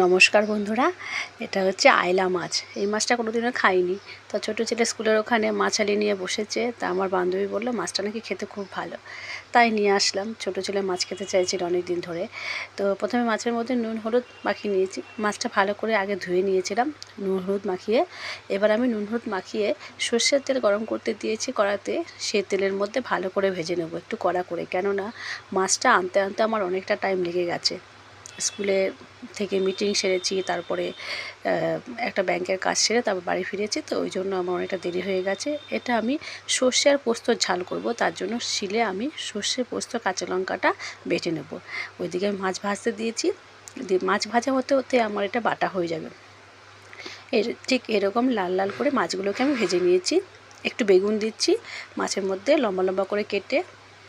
নমস্কার বন্ধুরা, এটা হচ্ছে আয়লা মাছ। এই মাছটা কোনোদিনও খাইনি। তো ছোটো ছেলে স্কুলের ওখানে মাছালি নিয়ে বসেছে, তা আমার বান্ধবী বলল, মাছটা নাকি খেতে খুব ভালো। তাই নিয়ে আসলাম। ছোটো ছেলে মাছ খেতে চাইছিল অনেক দিন ধরে। তো প্রথমে মাছের মধ্যে নুন, হলুদ মাখিয়ে নিয়েছি। মাছটা ভালো করে আগে ধুয়ে নিয়েছিলাম, নুন, হলুদ মাখিয়ে। এবার আমি নুন, হলুদ মাখিয়ে সর্ষের তেল গরম করতে দিয়েছি কড়াতে। সে তেলের মধ্যে ভালো করে ভেজে নেব, একটু কড়া করে। কেননা মাছটা আনতে আনতে আমার অনেকটা টাইম লেগে গেছে। স্কুলে থেকে মিটিং সেরেছি, তারপরে একটা ব্যাংকের কাজ সেরে তারপর বাড়ি ফিরেছি, তো ওই জন্য আমার অনেকটা দেরি হয়ে গেছে। এটা আমি সর্ষে আর পোস্তর ঝাল করব, তার জন্য শিলে আমি সর্ষে পোস্ত, কাঁচা লঙ্কাটা বেটে নেব। ওইদিকে আমি মাছ ভাজতে দিয়েছি, দিয়ে মাছ ভাজা হতে হতে আমার এটা বাটা হয়ে যাবে। এর, ঠিক এরকম লাল লাল করে মাছগুলোকে আমি ভেজে নিয়েছি। একটু বেগুন দিচ্ছি, মাছের মধ্যে লম্বা লম্বা করে কেটে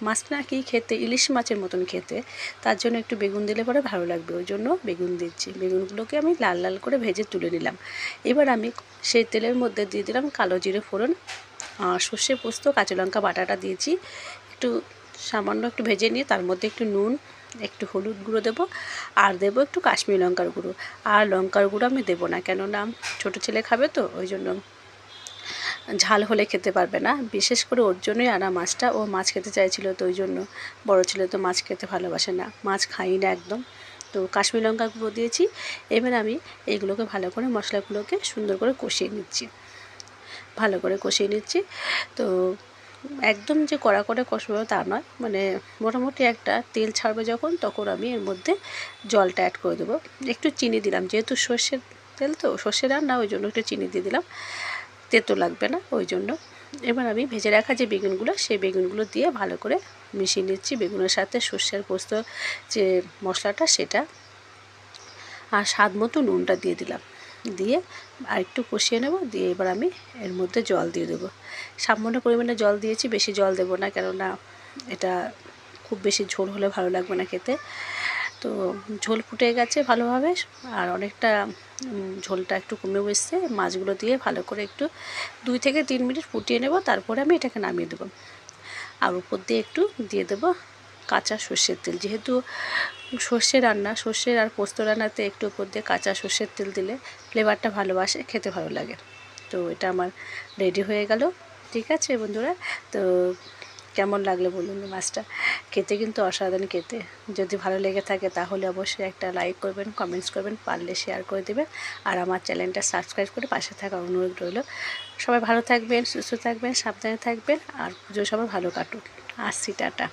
মাছটা নাকি খেতে, ইলিশ মাছের মতন খেতে, তার জন্য একটু বেগুন দিলে পরে ভালো লাগবে। ওই জন্য বেগুন দিচ্ছি। বেগুনগুলোকে আমি লাল লাল করে ভেজে তুলে নিলাম। এবার আমি সেই তেলের মধ্যে দিয়ে দিলাম কালো জিরে ফোড়ন সর্ষে পোস্ত, কাঁচা লঙ্কা বাটাটা দিয়েছি। একটু সামান্য একটু ভেজে নিয়ে তার মধ্যে একটু নুন, একটু হলুদ গুঁড়ো দেবো, আর দেবো একটু কাশ্মীর লঙ্কার গুঁড়ো। আর লঙ্কার গুঁড়ো আমি দেবো না, কেননা ছোটো ছেলে খাবে তো, ওই জন্য ঝাল হলে খেতে পারবে না। বিশেষ করে ওর জন্যই আনা মাছটা। ও মাছ খেতে চাইছিল তো ওই জন্য। বড়ো ছেলে তো মাছ খেতে ভালোবাসে না। মাছ খাই না একদম। তো কাশ্মীর লঙ্কা গুঁড়ো দিয়েছি। এবার আমি এইগুলোকে ভালো করে মশলাগুলোকে সুন্দর করে কষিয়ে নিচ্ছি। ভালো করে কষিয়ে নিচ্ছি। তো একদম যে কড়া করে কষবো তা নয়। মানে মোটামুটি একটা তেল ছাড়বে যখন, তখন আমি এর মধ্যে জলটা অ্যাড করে দেবো। একটু চিনি দিলাম। যেহেতু সর্ষের তেল তো সর্ষের রান্না, ওই জন্য একটু চিনি দিয়ে দিলাম। তেতো লাগবে না, ওই জন্য। এবার আমি ভেজে রাখা যে বেগুনগুলো, সেই বেগুনগুলো দিয়ে ভালো করে মিশিয়ে নিচ্ছি। বেগুনের সাথে সর্ষের পোস্ত যে মশলাটা, সেটা আর স্বাদ মতো নুনটা দিয়ে দিলাম। দিয়ে আর একটু কষিয়ে নেব, দিয়ে এবার আমি এর মধ্যে জল দিয়ে দেবো। সামান্য পরিমাণে জল দিয়েছি, বেশি জল দেবো না, কেননা এটা খুব বেশি ঝোল হলে ভালো লাগবে না খেতে। তো ঝোল ফুটে গেছে ভালোভাবে আর অনেকটা ঝোলটা একটু কমে এসছে মাছগুলো দিয়ে ভালো করে একটু দুই থেকে তিন মিনিট ফুটিয়ে নেব, তারপরে আমি এটাকে নামিয়ে দেবো। আর উপর দিয়ে একটু দিয়ে দেবো কাঁচা সর্ষের তেল। যেহেতু সর্ষে রান্না, সর্ষের আর পোস্ত রান্নাতে একটু উপর দিয়ে কাঁচা সর্ষের তেল দিলে ফ্লেভারটা ভালোবাসে, খেতে ভালো লাগে। তো এটা আমার রেডি হয়ে গেল। ঠিক আছে বন্ধুরা, তো কেমন লাগল বলুন মাছটা? খেতে কিন্তু অসাধারণ খেতে। যদি ভালো লেগে থাকে তাহলে অবশ্যই একটা লাইক করবেন কমেন্টস করবেন, পারলে শেয়ার করে দেবেন। আর আমার চ্যানেলটা সাবস্ক্রাইব করে পাশে থাকা অনুরোধ রইল। সবাই ভালো থাকবেন, সুস্থ থাকবেন, সাবধানে থাকবেন। আর পুজো সবাই ভালো কাটুক। আসছি, টাটা।